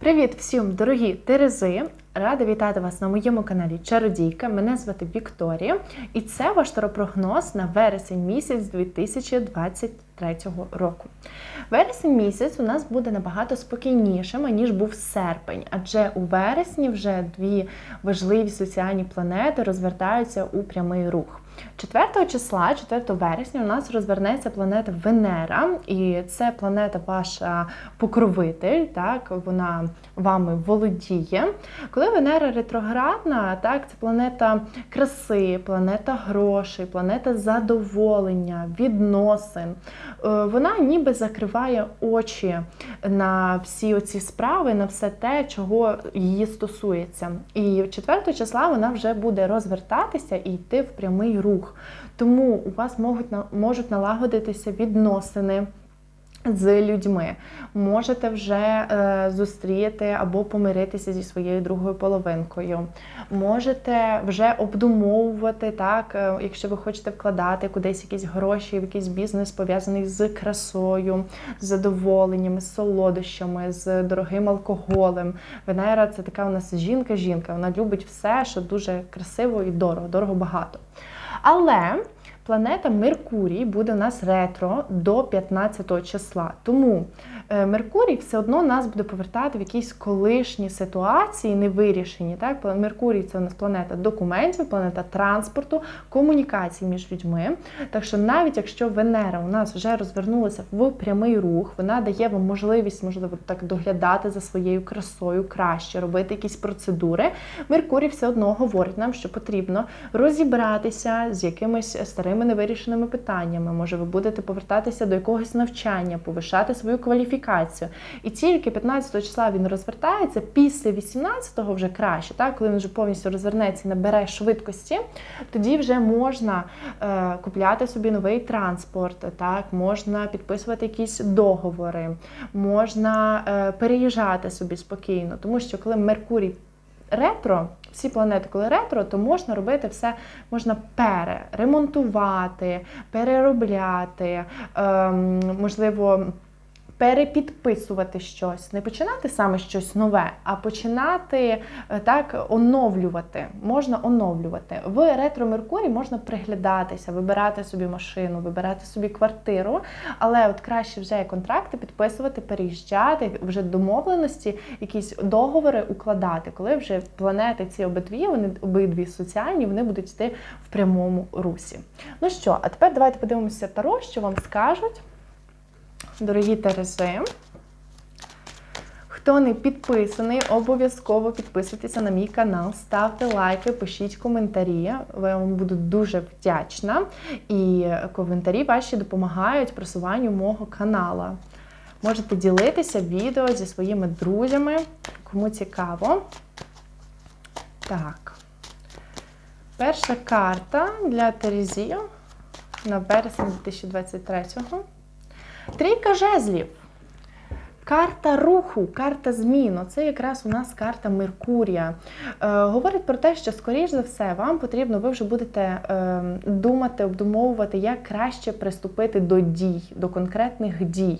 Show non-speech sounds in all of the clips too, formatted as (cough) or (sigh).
Привіт всім, дорогі Терези! Рада вітати вас на моєму каналі Чародійка. Мене звати Вікторія, і це ваш таропрогноз на вересень місяць 2023 року. Вересень місяць у нас буде набагато спокійнішим, ніж був серпень, адже у вересні вже дві важливі соціальні планети розвертаються у прямий рух. 4 числа, 4 вересня, у нас розвернеться планета Венера, і це планета ваша покровитель, так, вона вами володіє. Коли Венера ретроградна, так, це планета краси, планета грошей, планета задоволення, відносин. Е, Вона ніби закриває очі на всі оці справи, на все те, чого її стосується. І 4 числа вона вже буде розвертатися і йти в прямий рух. Тому у вас можуть, можуть налагодитися відносини. З людьми можете вже е, зустріти або помиритися зі своєю другою половинкою. Можете вже обдумовувати так, е, якщо ви хочете вкладати кудись якісь гроші, в якийсь бізнес пов'язаний з красою, з задоволеннями, з солодощами, з дорогим алкоголем. Венера це така у нас жінка-жінка. Вона любить все, що дуже красиво і дорого, дорого багато. Але планета Меркурій буде у нас ретро до 15 числа. Тому е, Меркурій все одно нас буде повертати в якісь колишні ситуації, невирішені. Так? Меркурій це у нас планета документів, планета транспорту, комунікацій між людьми. Так що навіть якщо Венера у нас вже розвернулася в прямий рух, вона дає вам можливість, можливо, так доглядати за своєю красою краще, робити якісь процедури. Меркурій все одно говорить нам, що потрібно розібратися з якимись старими невирішеними питаннями. Може, ви будете повертатися до якогось навчання, повишати свою кваліфікацію. І тільки 15 числа він розвертається, після 18-го вже краще, так, коли він вже повністю розвернеться і набере швидкості, тоді вже можна е, купляти собі новий транспорт, так, можна підписувати якісь договори, можна е, переїжджати собі спокійно, тому що коли Меркурій ретро, всі планети, коли ретро, то можна робити все, можна переремонтувати, переробляти, ем, можливо. Перепідписувати щось, не починати саме щось нове, а починати е, так оновлювати. Можна оновлювати. В ретро Меркурій можна приглядатися, вибирати собі машину, вибирати собі квартиру, але от краще вже контракти підписувати, переїжджати, вже домовленості, якісь договори укладати, коли вже планети ці обидві, вони обидві соціальні, вони будуть йти в прямому русі. Ну що, а тепер давайте подивимося Таро, що вам скажуть. Дорогі Терези, хто не підписаний, обов'язково підписуйтеся на мій канал, ставте лайки, пишіть коментарі. Я вам буду дуже вдячна. І коментарі ваші допомагають просуванню мого канала. Можете ділитися відео зі своїми друзями, кому цікаво. Так. Перша карта для Терезів на вересень 2023-го. Трійка жезлів. Карта руху, карта зміну. Це якраз у нас карта Меркурія. Е, говорить про те, що, скоріш за все, вам потрібно, ви вже будете е, думати, обдумовувати, як краще приступити до дій, до конкретних дій.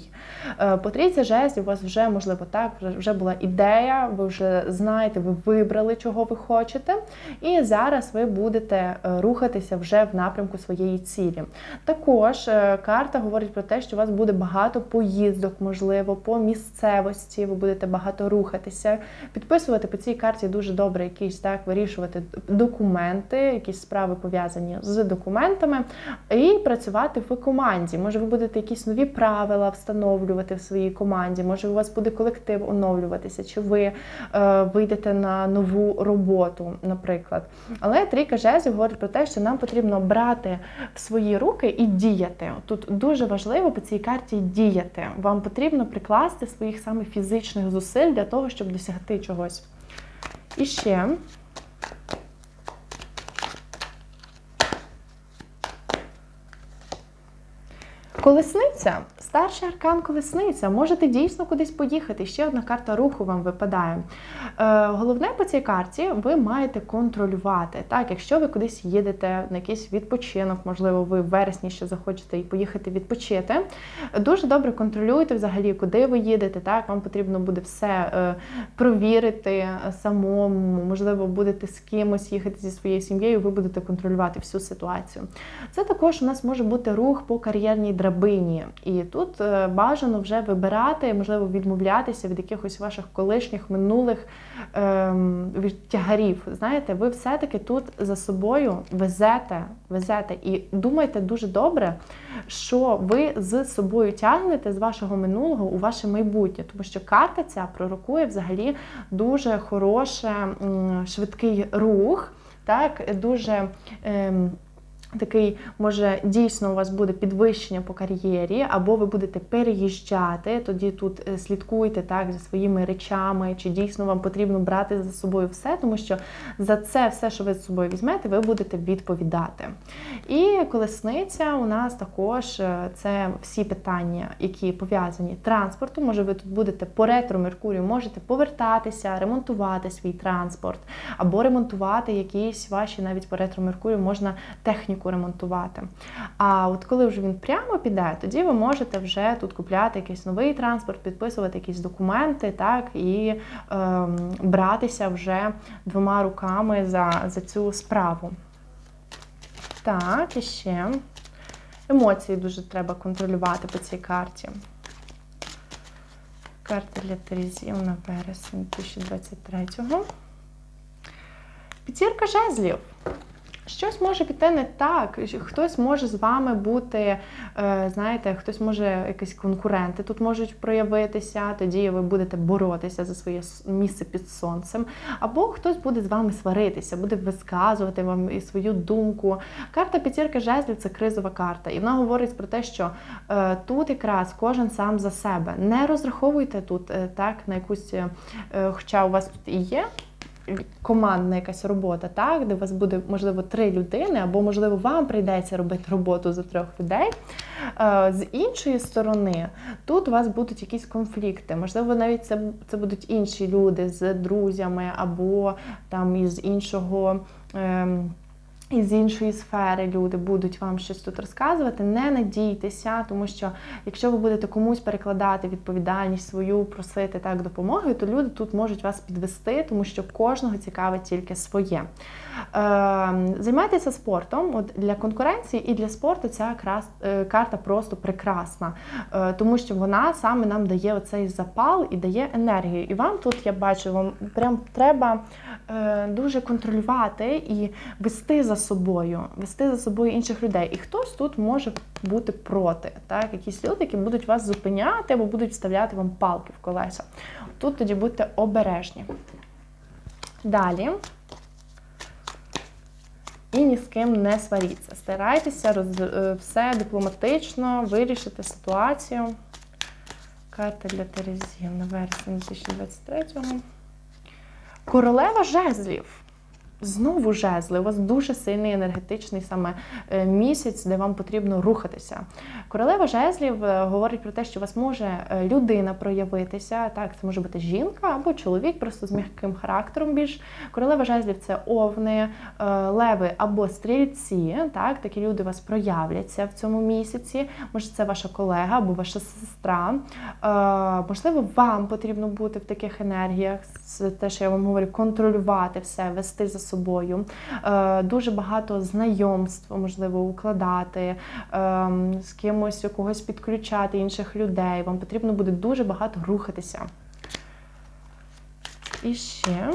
Е, по трійці жезлів у вас вже, можливо, так, вже- була ідея, ви вже знаєте, ви вибрали, чого ви хочете, і зараз ви будете е, рухатися вже в напрямку своєї цілі. Також е, карта говорить про те, що у вас буде багато поїздок, можливо, по місцевості, ви будете багато рухатися. Підписувати по цій карті дуже добре якісь так, вирішувати документи, якісь справи пов'язані з документами, і працювати в команді. Може, ви будете якісь нові правила встановлювати в своїй команді, може, у вас буде колектив оновлюватися, чи ви е, вийдете на нову роботу, наприклад. Але трійка жезлів говорить про те, що нам потрібно брати в свої руки і діяти. Тут дуже важливо по цій карті діяти. Вам потрібно прикласти своїх саме фізичних зусиль для того, щоб досягти чогось. І ще. Колесниця Старший аркан колесниця. Можете дійсно кудись поїхати. Ще одна карта руху вам випадає. Е, головне по цій карті ви маєте контролювати. Так, якщо ви кудись їдете на якийсь відпочинок, можливо, ви в вересні ще захочете і поїхати відпочити. Дуже добре контролюйте взагалі, куди ви їдете. Так, вам потрібно буде все е, провірити самому. Можливо, будете з кимось їхати зі своєю сім'єю, ви будете контролювати всю ситуацію. Це також у нас може бути рух по кар'єрній драбині. І тут е, бажано вже вибирати, можливо, відмовлятися від якихось ваших колишніх минулих ем, тягарів. Знаєте, ви все-таки тут за собою везете, везете і думайте дуже добре, що ви з собою тягнете з вашого минулого у ваше майбутнє, тому що карта ця пророкує взагалі дуже хороший швидкий рух, так, дуже. Ем, Такий, може, дійсно у вас буде підвищення по кар'єрі, або ви будете переїжджати, тоді тут е, слідкуйте так за своїми речами, чи дійсно вам потрібно брати за собою все, тому що за це все, що ви з собою візьмете, ви будете відповідати. І колесниця у нас також е, це всі питання, які пов'язані транспортом. Може, ви тут будете по ретро Меркурію, можете повертатися, ремонтувати свій транспорт, або ремонтувати якісь ваші навіть по ретро Меркурію можна техніку техніку ремонтувати. А от коли вже він прямо піде, тоді ви можете вже тут купляти якийсь новий транспорт, підписувати якісь документи, так, і е, братися вже двома руками за, за цю справу. Так, і ще. Емоції дуже треба контролювати по цій карті. Карта для Терезів на вересень 2023-го. П'ятірка жезлів. Щось може піти не так, хтось може з вами бути, е, знаєте, хтось може, якісь конкуренти тут можуть проявитися, тоді ви будете боротися за своє місце під сонцем. Або хтось буде з вами сваритися, буде висказувати вам і свою думку. Карта п'ятірки жезлів це кризова карта. І вона говорить про те, що е, тут якраз кожен сам за себе. Не розраховуйте тут е, так на якусь, хоча у вас тут і є командна якась робота, так, де у вас буде, можливо, три людини, або, можливо, вам прийдеться робити роботу за трьох людей. Е, з іншої сторони, тут у вас будуть якісь конфлікти. Можливо, навіть це це будуть інші люди з друзями, або там із іншого. Ем, із іншої сфери люди будуть вам щось тут розказувати. Не надійтеся, тому що якщо ви будете комусь перекладати відповідальність свою, просити так допомоги, то люди тут можуть вас підвести, тому що кожного цікавить тільки своє. Е, Займайтеся спортом. От Для конкуренції і для спорту ця якраз е, карта просто прекрасна, е, тому що вона саме нам дає оцей запал і дає енергію. І вам тут я бачу, вам прям треба дуже контролювати і вести за собою, вести за собою інших людей. І хтось тут може бути проти. Так? Якісь люди, які будуть вас зупиняти або будуть вставляти вам палки в колеса. Тут тоді будьте обережні. Далі. І ні з ким не сваріться. Старайтеся роз... Е, все дипломатично вирішити ситуацію. Карта для Терезів на вересень 2023-го. Королева жезлів. Знову жезли, у вас дуже сильний енергетичний саме е, місяць, де вам потрібно рухатися. Королева жезлів е, говорить про те, що у вас може е, людина проявитися. Так, це може бути жінка або чоловік, просто з м'яким характером. Більш королева жезлів це овни, леви або стрільці. Так, такі люди у вас проявляться в цьому місяці. Може, це ваша колега або ваша сестра. Можливо, вам потрібно бути в таких енергіях. Це те, що я вам говорю, контролювати все, вести за собою, е, дуже багато знайомств, можливо, укладати, ем, з кимось когось підключати інших людей. Вам потрібно буде дуже багато рухатися. І ще.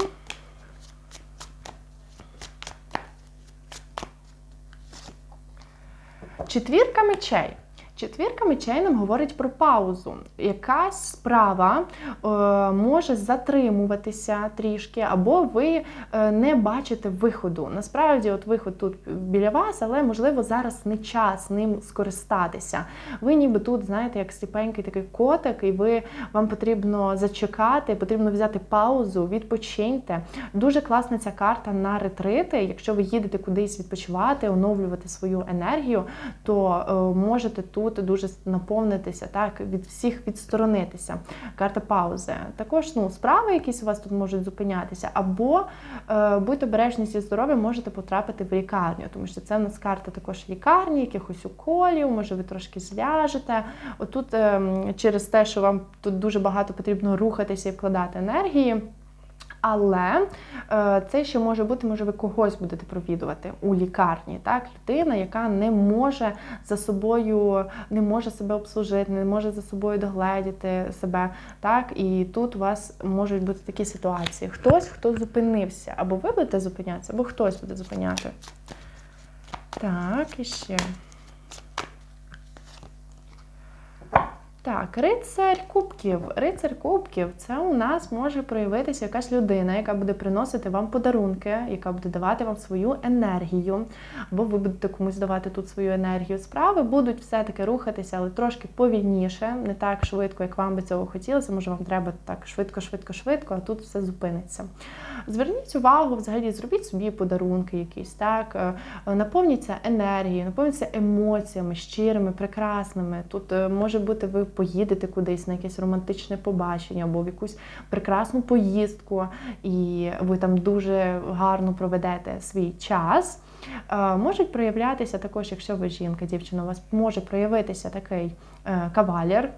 Четвірка мечей. Четвірка мечей нам говорить про паузу. Якась справа е, може затримуватися трішки, або ви е, не бачите виходу. Насправді, от виход тут біля вас, але можливо зараз не час ним скористатися. Ви ніби тут, знаєте, як сліпенький такий котик, і ви вам потрібно зачекати, потрібно взяти паузу, відпочиньте. Дуже класна ця карта на ретрити. Якщо ви їдете кудись відпочивати, оновлювати свою енергію, то е, можете тут тут дуже наповнитися, так, від всіх відсторонитися. Карта паузи. Також ну, справи якісь у вас тут можуть зупинятися, або е, будьте обережні зі здоров'ям, можете потрапити в лікарню, тому що це в нас карта також лікарні, якихось уколів, може ви трошки зляжете. Отут е, через те, що вам тут дуже багато потрібно рухатися і вкладати енергії. Але е, це ще може бути, може, ви когось будете провідувати у лікарні. Так, людина, яка не може за собою, не може себе обслужити, не може за собою догледіти себе. Так, і тут у вас можуть бути такі ситуації. Хтось, хто зупинився, або ви будете зупинятися, або хтось буде зупиняти. Так, і ще. Так, рицарь кубків. Рицар кубків це у нас може проявитися якась людина, яка буде приносити вам подарунки, яка буде давати вам свою енергію, або ви будете комусь давати тут свою енергію. Справи будуть все-таки рухатися, але трошки повільніше, не так швидко, як вам би цього хотілося. Може, вам треба так швидко, швидко, швидко, а тут все зупиниться. Зверніть увагу, взагалі, зробіть собі подарунки якісь, так, е, наповніться енергією, наповніться емоціями, щирими, прекрасними. Тут е, може бути ви поїдете кудись на якесь романтичне побачення або в якусь прекрасну поїздку, і ви там дуже гарно проведете свій час. Е, Можуть проявлятися також, якщо ви жінка, дівчина, у вас може проявитися такий е, кавалер.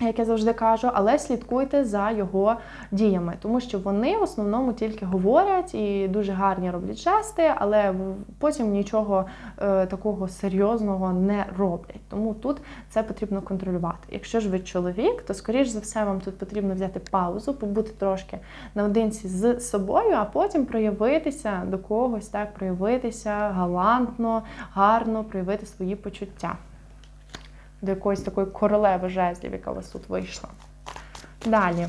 Як я завжди кажу, але слідкуйте за його діями, тому що вони в основному тільки говорять і дуже гарні роблять жести, але потім нічого е, такого серйозного не роблять. Тому тут це потрібно контролювати. Якщо ж ви чоловік, то скоріш за все вам тут потрібно взяти паузу, побути трошки наодинці з собою, а потім проявитися до когось, так проявитися галантно, гарно проявити свої почуття до якоїсь такої королеви жезлів, яка у вас тут вийшла. Далі.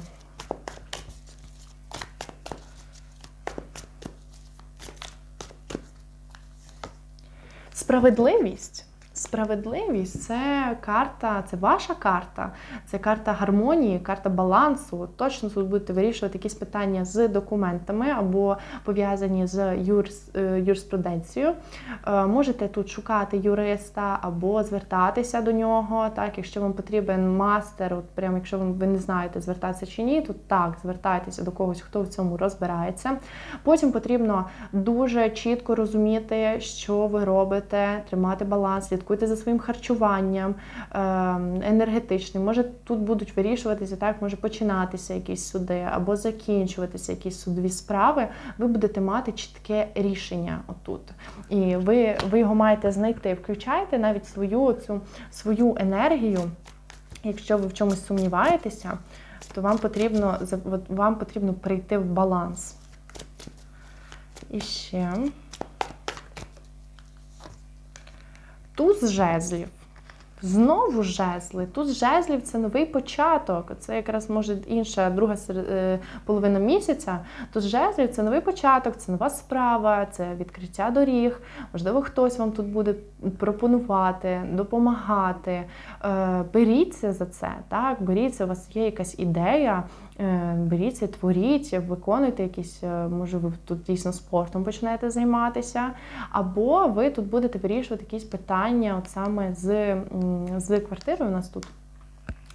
Справедливість. Справедливість це карта, це ваша карта, це карта гармонії, карта балансу. Точно тут будете вирішувати якісь питання з документами або пов'язані з юрс, е, юриспруденцією. Е, Можете тут шукати юриста або звертатися до нього. Так, якщо вам потрібен мастер, от прямо якщо ви не знаєте, звертатися чи ні, то так, звертайтеся до когось, хто в цьому розбирається. Потім потрібно дуже чітко розуміти, що ви робите, тримати баланс, слідкуйте за своїм харчуванням е, енергетичним. Може, тут будуть вирішуватися, так, може починатися якісь суди або закінчуватися якісь судові справи. Ви будете мати чітке рішення отут. І ви, ви його маєте знайти. Включайте навіть свою цю свою енергію. Якщо ви в чомусь сумніваєтеся, то вам потрібно вам потрібно прийти в баланс. І ще. Туз жезлів. Знову жезли. Туз жезлів це новий початок. Це якраз може інша друга е, половина місяця. Туз жезлів це новий початок, це нова справа, це відкриття доріг. Можливо, хтось вам тут буде пропонувати, допомагати. Е, Беріться за це. Так, беріться, у вас є якась ідея. Е, Беріться, творіть, виконуйте якісь, е, може, ви тут дійсно спортом почнете займатися, або ви тут будете вирішувати якісь питання, от саме з, з квартирою. У нас тут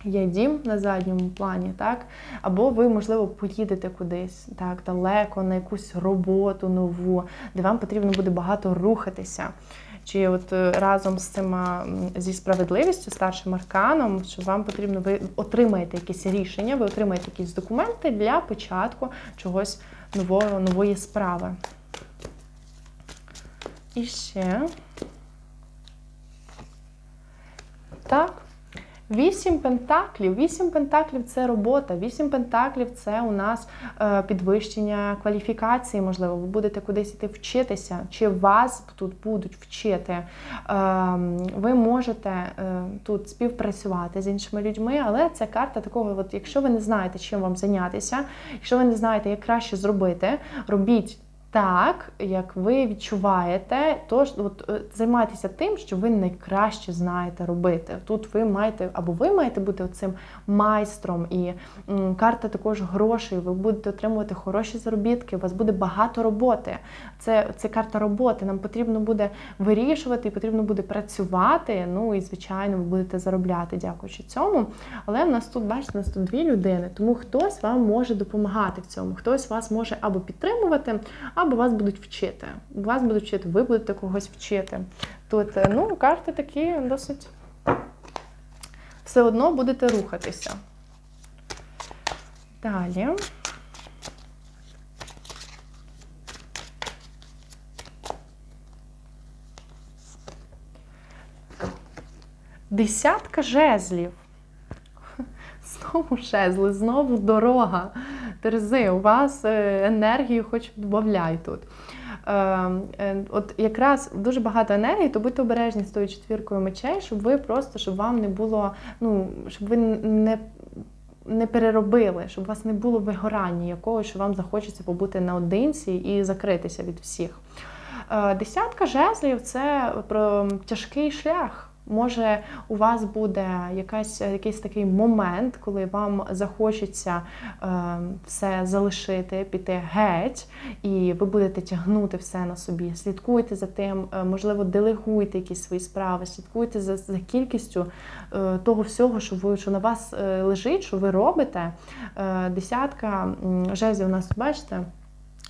є дім на задньому плані, так? Або ви, можливо, поїдете кудись так, далеко на якусь роботу нову, де вам потрібно буде багато рухатися. Чи от е, разом з цим зі справедливістю, старшим арканом, що вам потрібно, ви отримаєте якесь рішення, ви отримаєте якісь документи для початку чогось нового, нової справи. І ще. Так. Вісім пентаклів. Вісім пентаклів це робота. Вісім пентаклів це у нас е, підвищення кваліфікації. Можливо, ви будете кудись іти вчитися, чи вас тут будуть вчити. Е, ви можете е, тут співпрацювати з іншими людьми, але це карта такого, от, якщо ви не знаєте, чим вам зайнятися, якщо ви не знаєте, як краще зробити, робіть так, як ви відчуваєте, тож от е, займайтеся тим, що ви найкраще знаєте робити. Тут ви маєте або ви маєте бути цим майстром, і м, карта також грошей. Ви будете отримувати хороші заробітки. У вас буде багато роботи. Це, це карта роботи. Нам потрібно буде вирішувати, і потрібно буде працювати. Ну і звичайно, ви будете заробляти, дякуючи цьому. Але в нас тут, бачите, у нас тут дві людини, тому хтось вам може допомагати в цьому, хтось вас може або підтримувати або вас будуть вчити. Вас будуть вчити, ви будете когось вчити. Тут, е, ну, карти такі досить все одно будете рухатися. Далі. Десятка жезлів. (laughs) Знову жезли, знову дорога. Терези, у вас е, енергію хоч додай тут. Е, е, от якраз дуже багато енергії, то будьте обережні з тою четвіркою мечей, щоб ви просто, щоб вам не було, ну, щоб ви не. Не переробили, щоб у вас не було вигорання якогось, що вам захочеться побути наодинці і закритися від всіх. Десятка жезлів це про тяжкий шлях. Може, у вас буде якась, якийсь такий момент, коли вам захочеться е, все залишити, піти геть, і ви будете тягнути все на собі. Слідкуйте за тим, е, можливо, делегуйте якісь свої справи, слідкуйте за за кількістю е, того всього, що ви що на вас е, лежить, що ви робите. Е, десятка жезлів у нас бачите.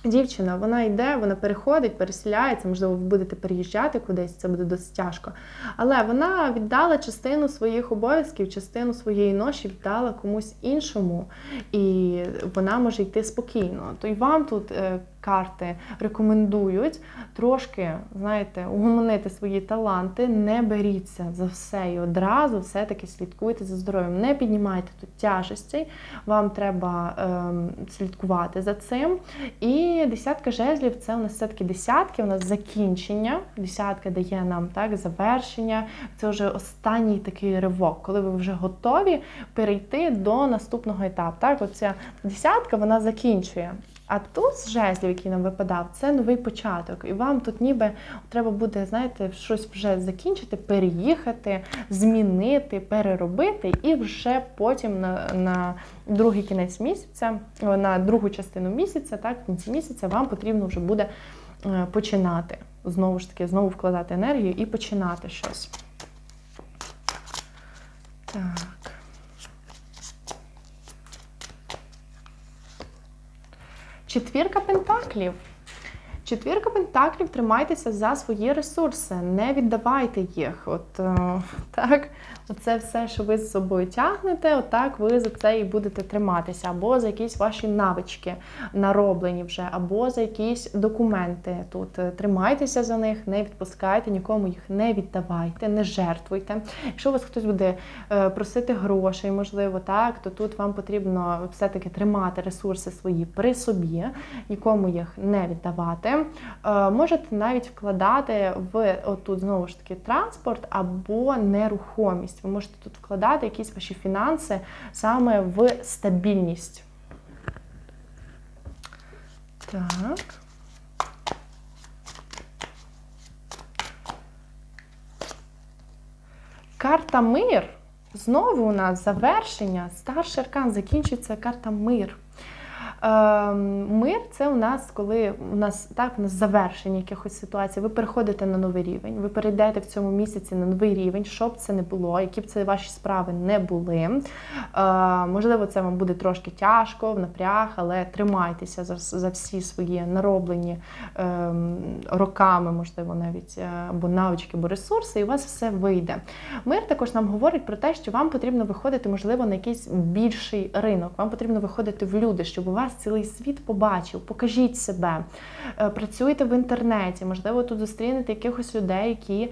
Дівчина, вона йде, вона переходить, переселяється, можливо, ви будете переїжджати кудись, це буде досить тяжко. Але вона віддала частину своїх обов'язків, частину своєї ноші віддала комусь іншому, і вона може йти спокійно. То й вам тут е, карти рекомендують трошки, знаєте, угомонити свої таланти, не беріться за все і одразу все-таки слідкуйте за здоров'ям. Не піднімайте тут тяжесті, вам треба ем, слідкувати за цим. І десятка жезлів це у нас все-таки десятки, у нас закінчення. Десятка дає нам так завершення. Це вже останній такий ривок, коли ви вже готові перейти до наступного етапу. Так, оця десятка вона закінчує. А туз жезлів, який нам випадав, це новий початок. І вам тут ніби треба буде, знаєте, щось вже закінчити, переїхати, змінити, переробити, і вже потім на на другий кінець місяця, на другу частину місяця, так, в кінці місяця, вам потрібно вже буде е, починати. Знову ж таки, знову вкладати енергію і починати щось. Так. Четвірка пентаклів. Четвірка пентаклів, тримайтеся за свої ресурси, не віддавайте їх. От е, так, Оце все, що ви з собою тягнете, отак ви за це і будете триматися, або за якісь ваші навички нароблені вже, або за якісь документи тут. Тримайтеся за них, не відпускайте, нікому їх не віддавайте, не жертвуйте. Якщо у вас хтось буде е, просити грошей, можливо, так, то тут вам потрібно все-таки тримати ресурси свої при собі, нікому їх не віддавати. Е, можете навіть вкладати в отут знову ж таки транспорт або нерухомість. Ви можете тут вкладати якісь ваші фінанси саме в стабільність. Так. Карта мир. Знову у нас завершення. Старший аркан закінчується карта мир. Ем, мир це у нас, коли у нас так у нас завершення якихось ситуацій. Ви переходите на новий рівень, ви перейдете в цьому місяці на новий рівень, що б це не було, які б це ваші справи не були. Е, можливо, це вам буде трошки тяжко, в напряг, але тримайтеся за за всі свої нароблені е, роками, можливо, навіть е, або навички, або ресурси, і у вас все вийде. Мир також нам говорить про те, що вам потрібно виходити, можливо, на якийсь більший ринок. Вам потрібно виходити в люди, щоб у вас вас цілий світ побачив, покажіть себе, е, працюйте в інтернеті, можливо, тут зустрінете якихось людей, які е,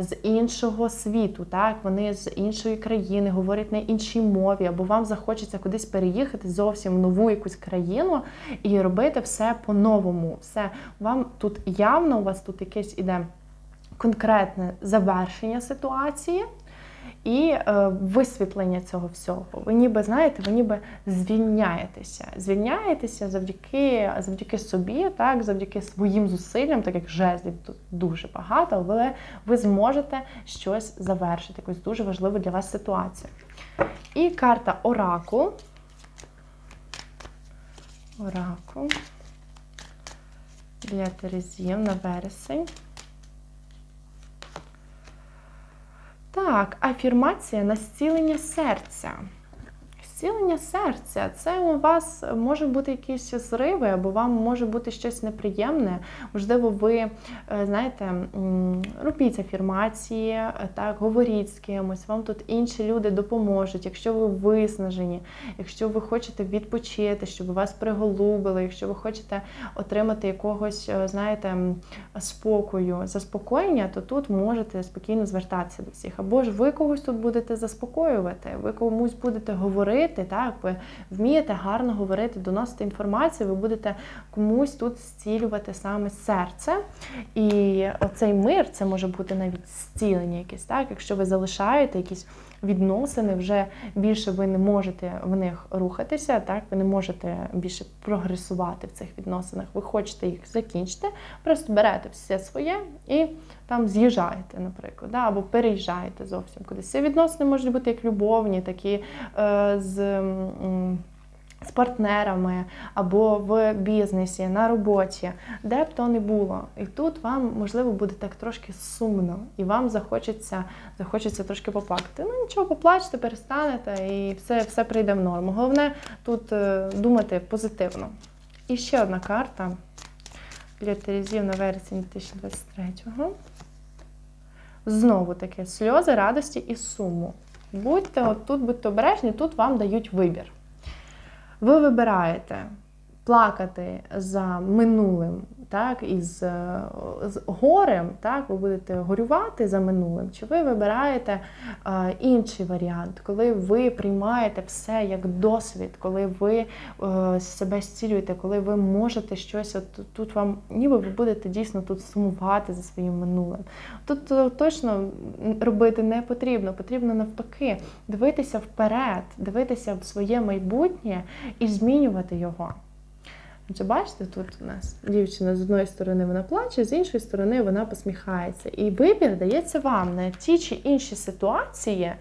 з іншого світу, так, вони з іншої країни, говорять на іншій мові, або вам захочеться кудись переїхати зовсім в нову якусь країну і робити все по-новому. Все. Вам тут явно, у вас тут якесь іде конкретне завершення ситуації. І е, висвітлення цього всього. Ви ніби знаєте, ви ніби звільняєтеся. Звільняєтеся завдяки завдяки собі, так, завдяки своїм зусиллям, так як жезлів тут дуже багато, але ви зможете щось завершити, якусь дуже важливу для вас ситуацію. І карта Оракул. Оракул. Для Терезів на вересень. Так, афірмація на зцілення серця. Зцілення серця це у вас може бути якісь зриви, або вам може бути щось неприємне. Можливо, ви е, знаєте, робіть афірмації, е, так, говоріть з кимось, вам тут інші люди допоможуть. Якщо ви виснажені, якщо ви хочете відпочити, щоб вас приголубили, якщо ви хочете отримати якогось, е, знаєте, спокою, заспокоєння, то тут можете спокійно звертатися до всіх. Або ж ви когось тут будете заспокоювати, ви комусь будете говорити, так, ви вмієте гарно говорити, доносити інформацію, ви будете комусь тут зцілювати саме серце. І оцей мир це може бути навіть зцілення якесь, так, якщо ви залишаєте якісь відносини, вже більше ви не можете в них рухатися, так, ви не можете більше прогресувати в цих відносинах, ви хочете їх закінчити, просто берете все своє і там з'їжджаєте, наприклад, да, або переїжджаєте зовсім кудись. Ці відносини можуть бути як любовні, такі е, з. м, з партнерами або в бізнесі, на роботі, де б то не було. І тут вам, можливо, буде так трошки сумно, і вам захочеться захочеться трошки поплакати. Ну нічого, поплачте, перестанете, і все, все прийде в норму. Головне тут е, думати позитивно. І ще одна карта для Терезів на вересень 2023-го. Знову таки сльози, радості і суму. Будьте от тут, будьте обережні, тут вам дають вибір. Ви вибираєте плакати за минулим, так, е, з горем, так, ви будете горювати за минулим, чи ви вибираєте е, інший варіант, коли ви приймаєте все як досвід, коли ви е, себе зцілюєте, коли ви можете щось, от тут вам ніби ви будете дійсно тут сумувати за своїм минулим. Тут е, точно робити не потрібно, потрібно навпаки дивитися вперед, дивитися в своє майбутнє і змінювати його. Отже, бачите, тут у нас дівчина з одної сторони вона плаче, з іншої сторони вона посміхається. І вибір дається вам на ті чи інші ситуації,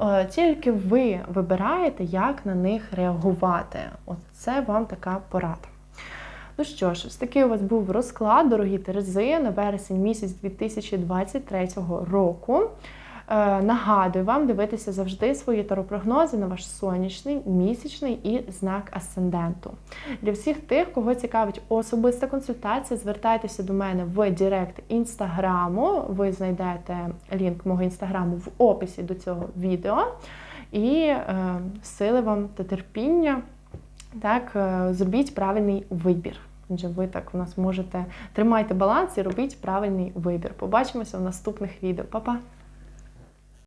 е, тільки ви вибираєте, як на них реагувати. Оце вам така порада. Ну що ж, ось такий у вас був розклад, дорогі Терези, на вересень місяць 2023 року. Е, Нагадую вам дивитися завжди свої таропрогнози на ваш сонячний, місячний і знак асценденту. Для всіх тих, кого цікавить особиста консультація, звертайтеся до мене в Директ інстаграму. Ви знайдете лінк мого інстаграму в описі до цього відео. І е, сили вам та терпіння. Так, е, зробіть правильний вибір. Адже ви так у нас можете тримайте баланс і робіть правильний вибір. Побачимося в наступних відео. Па-па!